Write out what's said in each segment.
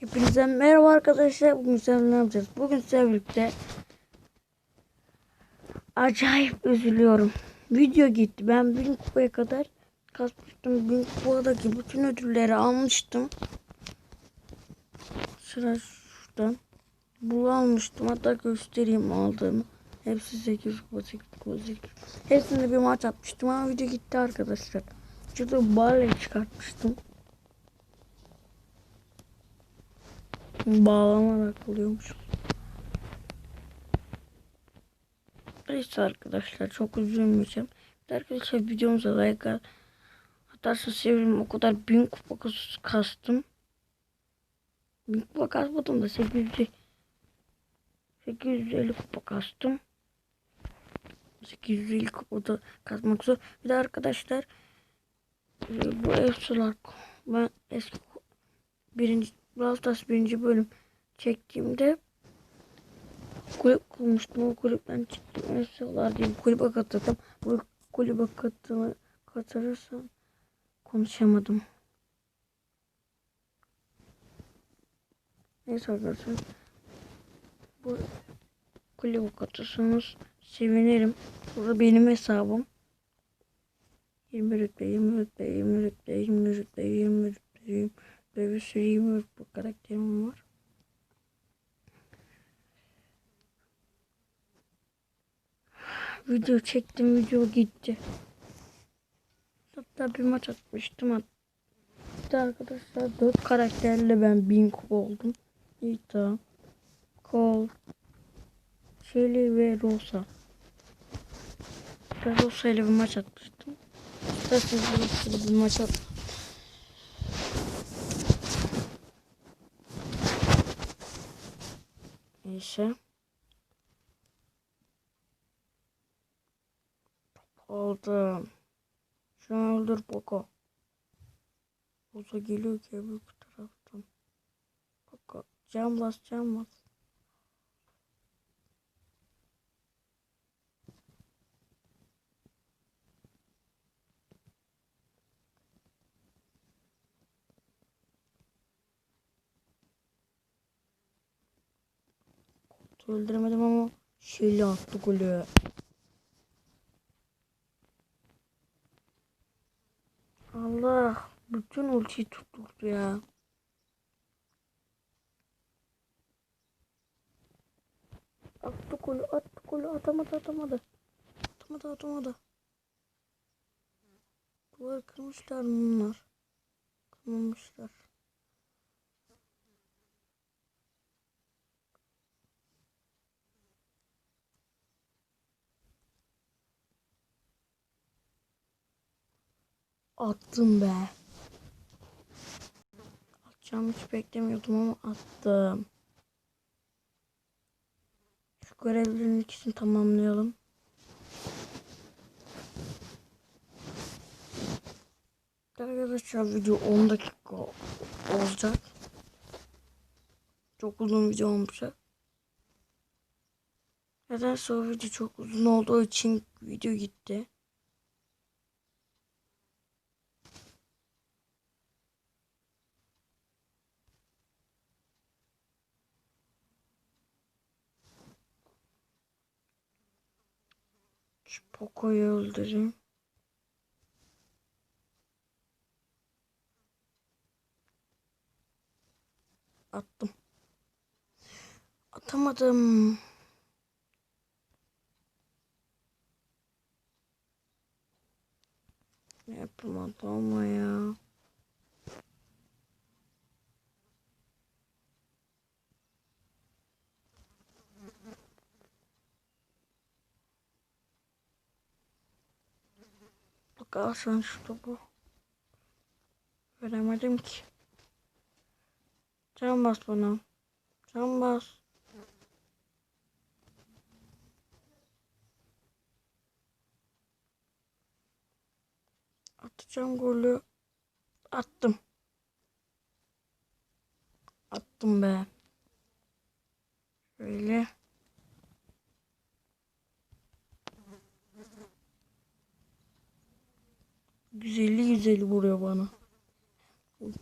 Hepinize merhaba arkadaşlar. Bugün sizlerle ne yapacağız? Bugün sizlerle birlikte acayip üzülüyorum. Video gitti. Ben bin kupaya kadar kasmıştım. Bin kupadaki bütün ödülleri almıştım. Sıra şuradan. Bu almıştım. Hatta göstereyim aldığımı. Hepsi 8 kupa 8 kupa 8. Hepsinde bir maç atmıştım ama video gitti arkadaşlar. Şurada Barley çıkartmıştım. Bağlanarak oluyormuş. Neyse arkadaşlar çok üzülmeyeceğim. Arkadaşlar videomuza like atarsa sevinirim. O kadar bin kupa kas- kastım. Bin kupa kasmadım da 800 850 kupa kastım. 850 kupa da kasmak zor. Bir de arkadaşlar e, bu efsular ben eski birinci Brawl Stars birinci bölüm çektiğimde kulüp kurmuştum. O kulüpten çıktım. Mesela diye kulübe katıldım. Bu kulübe katılma, katılırsam konuşamadım. Neyse arkadaşlar. Bu kulübe katılırsanız sevinirim. Burada benim hesabım. 20 rütbe, 20 rütbe, 20 rütbe, 20 rütbe, 20 rütbe, 20 rütbe. Böyle bir sürü 20 bu karakterim var. Video çektim video gitti. Hatta bir maç atmıştım. Hatta arkadaşlar 4 karakterle ben 1000 kupa oldum. Nita, Cole, Shelly ve Rosa. Ben Rosa ile bir maç atmıştım. İsterseniz Rosa ile bir maç at. Neyse. Aldım. Şu an öldür Poco. Poco geliyor ki bu taraftan. Poco. Cam bas cam bas. Öldüremedim ama şeyle attı golü. Allah bütün ultiyi tutturdu ya. Attı golü attı golü atamadı atamadı. Atamadı atamadı. Duvarı kırmışlar mı bunlar? Kırmamışlar. Attım be. Atacağımı hiç beklemiyordum ama attım. Şu görevlerin ikisini tamamlayalım. Arkadaşlar video 10 dakika olacak. Çok uzun video olmayacak. Nedense o video çok uzun olduğu için video gitti. Şu Poco'yu öldüreyim. Attım. Atamadım. Yapamadım ama ya. Bak al sen şu topu. Veremedim ki. Can bas bana. Can bas. Atacağım golü. Attım. Attım be. Şöyle. Güzeli güzeli vuruyor bana.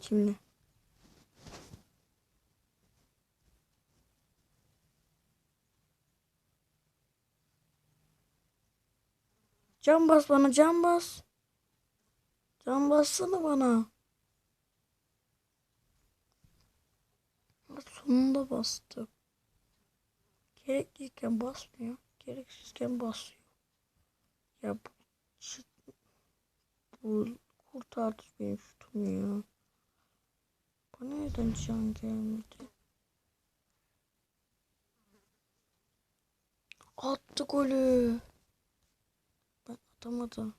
Kimle? Can bas bana can bas. Can bassana bana. Sonunda bastı. Gerekliyken basmıyor. Gereksizken basıyor. Ya bu kurtardı benim şutumu ya. Bana neden can gelmedi? Attı golü. Ben atamadım.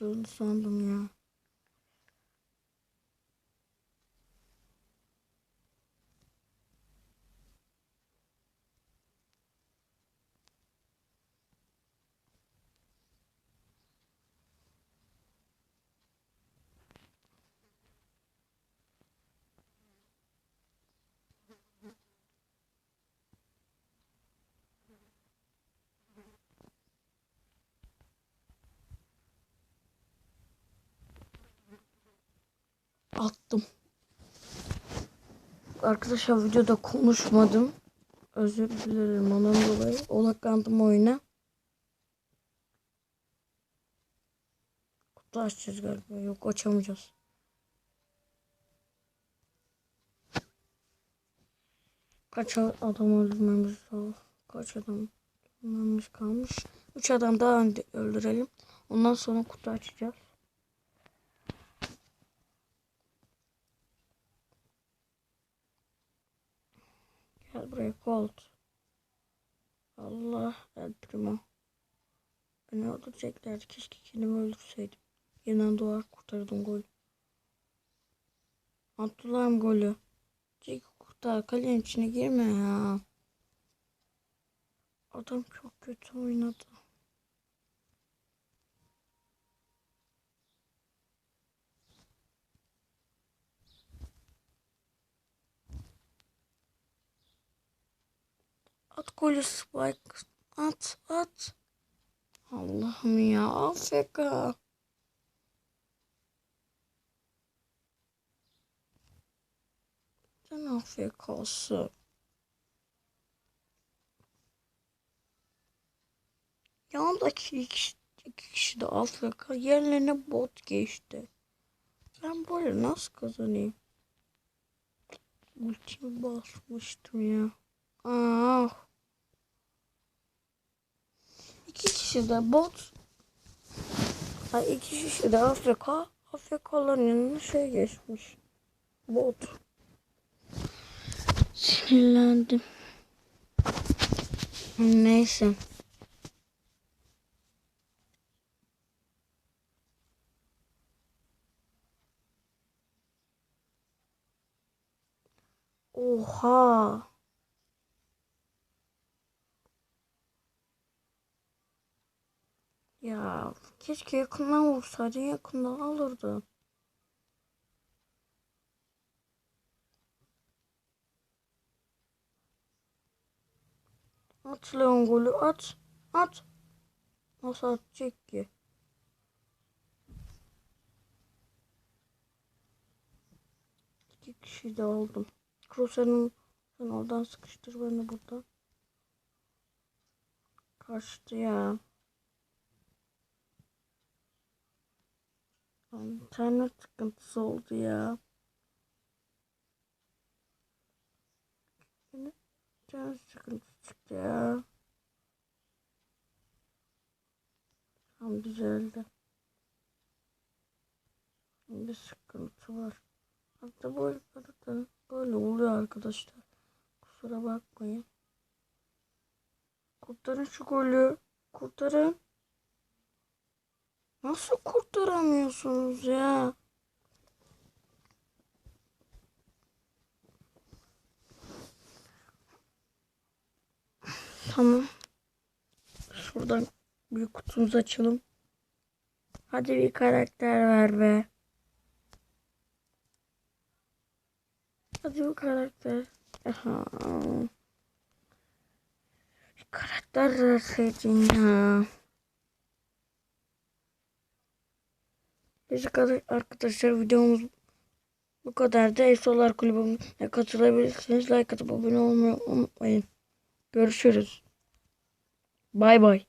Durdu sandım ya. Attım. Arkadaşlar videoda konuşmadım. Özür dilerim ondan dolayı. Odaklandım oyuna. Kutu açacağız galiba. Yok açamayacağız. Kaç adam öldürmemiz lazım? Kaç adam öldürmemiz kalmış? Üç adam daha öldürelim. Ondan sonra kutu açacağız. Gel buraya Colt. Allah El Primo. Beni öldüreceklerdi. Keşke kendimi öldürseydim. Yeniden doğar kurtardım golü. Attılar golü? Ceki kurtar. Kalenin içine girme ya. Adam çok kötü oynadı. At golü Spike. At at. Allah'ım ya AFK. Sen AFK'sı. Yanındaki iki kişi, iki kişi de AFK. Yerlerine bot geçti. Ben böyle nasıl kazanayım? Ultimi basmıştım ya. Ah. İki kişi de bot. Ay iki kişi de Afrika. Afrikalıların yanına şey geçmiş. Bot. Sinirlendim. Neyse. Oha. Ya keşke yakından vursaydın yakından alırdın. At Leon golü at. At. Nasıl atacak ki? İki kişi de oldum. Kroos'un sen oradan sıkıştır beni buradan. Kaçtı ya. İnternet sıkıntısı oldu ya. İnternet sıkıntısı çıktı ya. Tam düzeldi. Bir sıkıntı var. Hatta böyle, böyle, böyle oluyor arkadaşlar. Kusura bakmayın. Kurtarın şu golü. Kurtarın. Nasıl kurtaramıyorsunuz ya? Tamam. Şuradan bir kutumuzu açalım. Hadi bir karakter ver be. Hadi bir karakter. Aha. Bir karakter verseydin ya. Neyse arkadaşlar videomuz bu kadar da Efsolar Kulübü'ne katılabilirsiniz. Like atıp abone olmayı unutmayın. Görüşürüz. Bay bay.